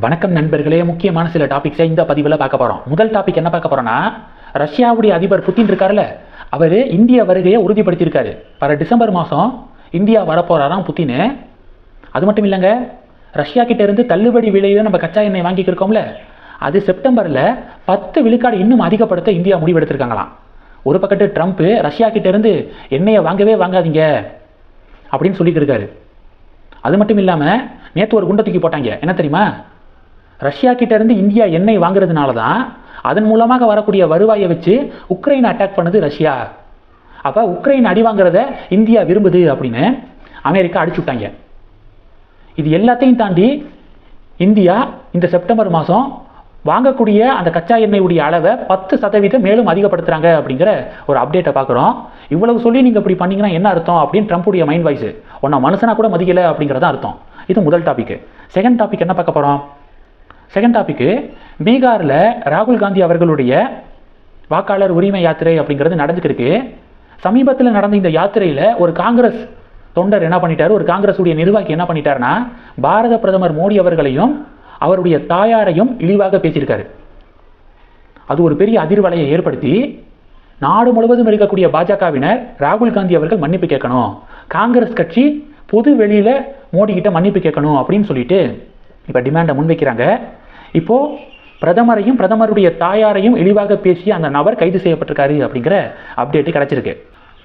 வணக்கம் நண்பர்களே முக்கியமான சில டாபிக்ஸை இந்த பதிவில் பார்க்க போகிறோம் முதல் டாபிக் என்ன பார்க்க போகிறோம்னா ரஷ்யாவுடைய அதிபர் புத்தின் இருக்கார்ல அவர் இந்திய வருகையை உறுதிப்படுத்தியிருக்காரு. வர டிசம்பர் மாதம் இந்தியா வரப்போகிறாராம் புத்தின் அது மட்டும் இல்லைங்க ரஷ்யா கிட்ட இருந்து தள்ளுபடி விலையில் நம்ம கச்சா எண்ணெய் வாங்கிக்கிருக்கோம்ல அது செப்டம்பரில் பத்து விழுக்காடு இன்னும் அதிகப்படுத்த இந்தியா முடிவெடுத்திருக்காங்களாம். ஒரு பக்கத்து ட்ரம்ப்பு ரஷ்யா கிட்டேருந்து எண்ணெயை வாங்கவே வாங்காதீங்க அப்படின்னு சொல்லிட்டு இருக்காரு. அது மட்டும் இல்லாமல் நேற்று ஒரு குண்டை தூக்கி போட்டாங்க. என்ன தெரியுமா? ரஷ்யா கிட்டேருந்து இந்தியா எண்ணெய் வாங்குறதுனால தான் அதன் மூலமாக வரக்கூடிய வருவாயை வச்சு உக்ரைனை அட்டாக் பண்ணுது ரஷ்யா. அப்போ உக்ரைன் அடி வாங்குறத இந்தியா விரும்புது அப்படின்னு அமெரிக்கா அடிச்சு விட்டாங்க. இது எல்லாத்தையும் தாண்டி இந்தியா இந்த செப்டம்பர் மாதம் வாங்கக்கூடிய அந்த கச்சா எண்ணெயுடைய அளவை பத்து சதவீதம் மேலும் அதிகப்படுத்துகிறாங்க அப்படிங்கிற ஒரு அப்டேட்டை பார்க்குறோம் இவ்வளவு சொல்லி நீங்கள் இப்படி பண்ணிங்கன்னா என்ன அர்த்தம் அப்படின்னு ட்ரம்ப்புடைய மைண்ட் வாய்ஸ் ஒன்றா மனுஷனா கூட மதிக்கலை அப்படிங்கிறதான் அர்த்தம். இது முதல் டாபிக் செகண்ட் டாபிக் என்ன பார்க்க போகிறோம் செகண்ட் டாபிக்கு பீகாரில் ராகுல் காந்தி அவர்களுடைய வாக்காளர் உரிமை யாத்திரை அப்படிங்கிறது நடந்துக்கிருக்கு. சமீபத்தில் நடந்த இந்த யாத்திரையில் ஒரு காங்கிரஸ் தொண்டர் என்ன பண்ணிட்டார்? ஒரு காங்கிரஸ் உடைய நிர்வாகி என்ன பண்ணிட்டாருன்னா பாரத பிரதமர் மோடி அவர்களையும் அவருடைய தாயாரையும் இழிவாக பேசியிருக்காரு. அது ஒரு பெரிய அதிர்வலையை ஏற்படுத்தி நாடு முழுவதும் இருக்கக்கூடிய பாஜகவினர் ராகுல் காந்தி அவர்கள் மன்னிப்பு கேட்கணும். காங்கிரஸ் கட்சி பொது வெளியில மோடி கிட்ட மன்னிப்பு கேட்கணும் அப்படின்னு சொல்லிட்டு இப்போ டிமாண்டை முன்வைக்கிறாங்க. இப்போது பிரதமரையும் பிரதமருடைய தாயாரையும் இழிவாக பேசிய அந்த நபர் கைது செய்யப்பட்டிருக்காரு அப்படிங்கிற அப்டேட்டு கிடச்சிருக்கு.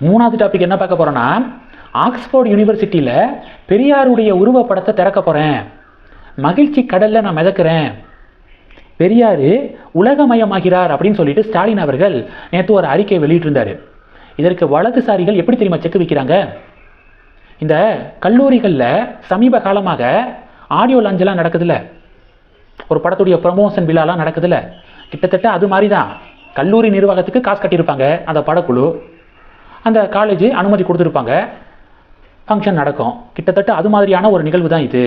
மூணாவது டாபிக் என்ன பார்க்க போகிறோன்னா ஆக்ஸ்போர்ட் யூனிவர்சிட்டியில் பெரியாருடைய உருவப்படத்தை திறக்க போகிறேன் மகிழ்ச்சி கடலில் நான் மிதக்கிறேன். பெரியார் உலகமயமாகிறார் அப்படின்னு சொல்லிட்டு ஸ்டாலின் அவர்கள் நேற்று ஒரு அறிக்கை வெளியிட்டிருந்தார். இதற்கு வலதுசாரிகள் எப்படி தெரியுமா செக் வைக்கிறாங்க? இந்த கல்லூரிகளில் சமீப காலமாக ஆடியோ லாஞ்செல்லாம் நடக்குதுல்ல. ஒரு படத்துடைய ப்ரமோஷன் விழாலாம் நடக்குதுல்ல கிட்டத்தட்ட அது மாதிரி தான் கல்லூரி நிர்வாகத்துக்கு காசு கட்டியிருப்பாங்க அந்த படக்குழு. அந்த காலேஜ் அனுமதி கொடுத்துருப்பாங்க. ஃபங்க்ஷன் நடக்கும். கிட்டத்தட்ட அது மாதிரியான ஒரு நிகழ்வு தான் இது.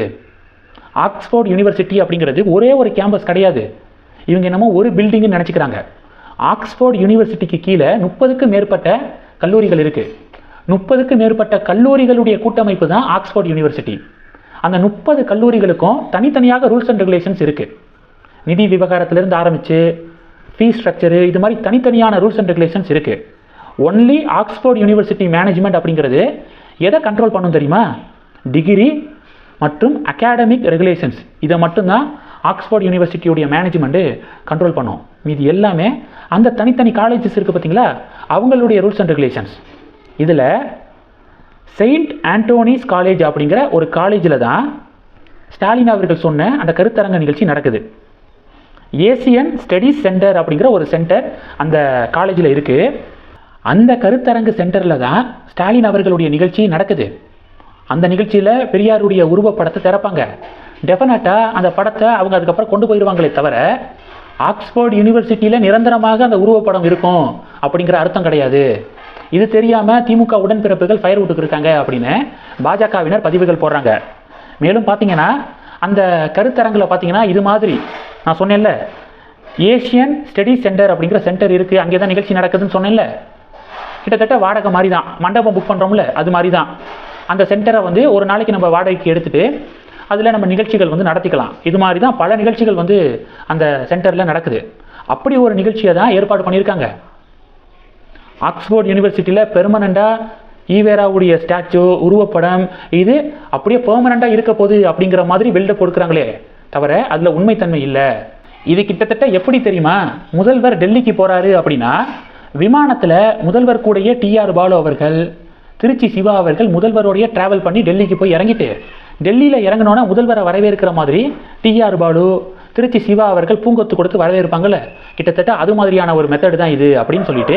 ஆக்ஸ்போர்ட் யூனிவர்சிட்டி அப்படிங்கிறது ஒரே ஒரு கேம்பஸ் கிடையாது. இவங்க என்னமோ ஒரு பில்டிங்னு நினச்சிக்கிறாங்க. ஆக்ஸ்போர்ட் யூனிவர்சிட்டிக்கு கீழே முப்பதுக்கு மேற்பட்ட கல்லூரிகள் இருக்குது முப்பதுக்கு மேற்பட்ட கல்லூரிகளுடைய கூட்டமைப்பு தான் ஆக்ஸ்போர்ட் யூனிவர்சிட்டி. அந்த முப்பது கல்லூரிகளுக்கும் தனித்தனியாக ரூல்ஸ் அண்ட் ரெகுலேஷன்ஸ் இருக்குது நிதி விவகாரத்திலிருந்து ஆரம்பித்து ஃபீஸ் ஸ்ட்ரக்சரு இது மாதிரி தனித்தனியான ரூல்ஸ் அண்ட் ரெகுலேஷன்ஸ் இருக்குது ஒன்லி ஆக்ஸ்போர்ட் யூனிவர்சிட்டி மேனேஜ்மெண்ட் அப்படிங்கிறது எதை கண்ட்ரோல் பண்ணும் தெரியுமா? டிகிரி மற்றும் அகாடமிக் ரெகுலேஷன்ஸ் இதை மட்டும்தான் ஆக்ஸ்போர்ட் யூனிவர்சிட்டியுடைய மேனேஜ்மெண்ட்டு கண்ட்ரோல் பண்ணும். மீதி எல்லாமே அந்த தனித்தனி காலேஜஸ் இருக்குது பார்த்தீங்களா அவங்களுடைய ரூல்ஸ் அண்ட் ரெகுலேஷன்ஸ் இதில் செயின்ட் ஆண்டோனிஸ் காலேஜ் அப்படிங்கிற ஒரு காலேஜில் தான் ஸ்டாலின் அவர்கள் சொன்ன அந்த கருத்தரங்க நிகழ்ச்சி நடக்குது. ஏசியன் ஸ்டடீஸ் சென்டர் அப்படிங்கிற ஒரு சென்டர் அந்த காலேஜில் இருக்குது அந்த கருத்தரங்கு சென்டரில் தான் ஸ்டாலின் அவர்களுடைய நிகழ்ச்சி நடக்குது. அந்த நிகழ்ச்சியில் பெரியாருடைய உருவப்படத்தை திறப்பாங்க. டெஃபினட்டாக அந்த படத்தை அவங்க அதுக்கப்புறம் கொண்டு போயிடுவாங்களே தவிர ஆக்ஸ்போர்ட் யூனிவர்சிட்டியில் நிரந்தரமாக அந்த உருவப்படம் இருக்கும் அப்படிங்கிற அர்த்தம் கிடையாது. இது தெரியாமல் திமுக உடன்பிறப்புகள் ஃபயர் விட்டுக்கு இருக்காங்க அப்படின்னு பாஜகவினர் பதிவுகள் போடுறாங்க. மேலும் பார்த்தீங்கன்னா அந்த கருத்தரங்கில் பார்த்தீங்கன்னா இது மாதிரி நான் சொன்னேன்ல ஏஷியன் ஸ்டடி சென்டர் அப்படிங்கிற சென்டர் இருக்குது அங்கே தான் நிகழ்ச்சி நடக்குதுன்னு சொன்னேன்ல. கிட்டத்தட்ட வாடகை மாதிரி தான் மண்டபம் புக் பண்ணுறோம்ல அது மாதிரி தான் அந்த சென்டரை வந்து ஒரு நாளைக்கு நம்ம வாடகைக்கு எடுத்துகிட்டு அதில் நம்ம நிகழ்ச்சிகள் வந்து நடத்திக்கலாம். இது மாதிரி தான் பல நிகழ்ச்சிகள் வந்து அந்த சென்டரில் நடக்குது. அப்படி ஒரு நிகழ்ச்சியை தான் ஏற்பாடு பண்ணியிருக்காங்க. ஆக்ஸ்போர்ட் யூனிவர்சிட்டியில் பெர்மனண்ட்டாக ஈவேராவுடைய ஸ்டாச்சு உருவப்படம் இது அப்படியே பெர்மனண்ட்டாக இருக்க போகுது அப்படிங்கிற மாதிரி பில்டப் கொடுக்குறாங்களே தவிர அதில் உண்மைத்தன்மை இல்லை. இது கிட்டத்தட்ட எப்படி தெரியுமா? முதல்வர் டெல்லிக்கு போகிறாரு அப்படின்னா விமானத்தில் முதல்வர் கூடயே டிஆர் பாலு அவர்கள் திருச்சி சிவா அவர்கள் முதல்வரோடைய டிராவல் பண்ணி டெல்லிக்கு போய் இறங்கிட்டு டெல்லியில் இறங்கினோன்னா முதல்வரை வரவேற்கிற மாதிரி டிஆர் பாலு திருச்சி சிவா அவர்கள் பூங்கொத்து கொடுத்து வரவேற்பாங்கல்ல. கிட்டத்தட்ட அது மாதிரியான ஒரு மெத்தடு தான் இது அப்படின்னு சொல்லிட்டு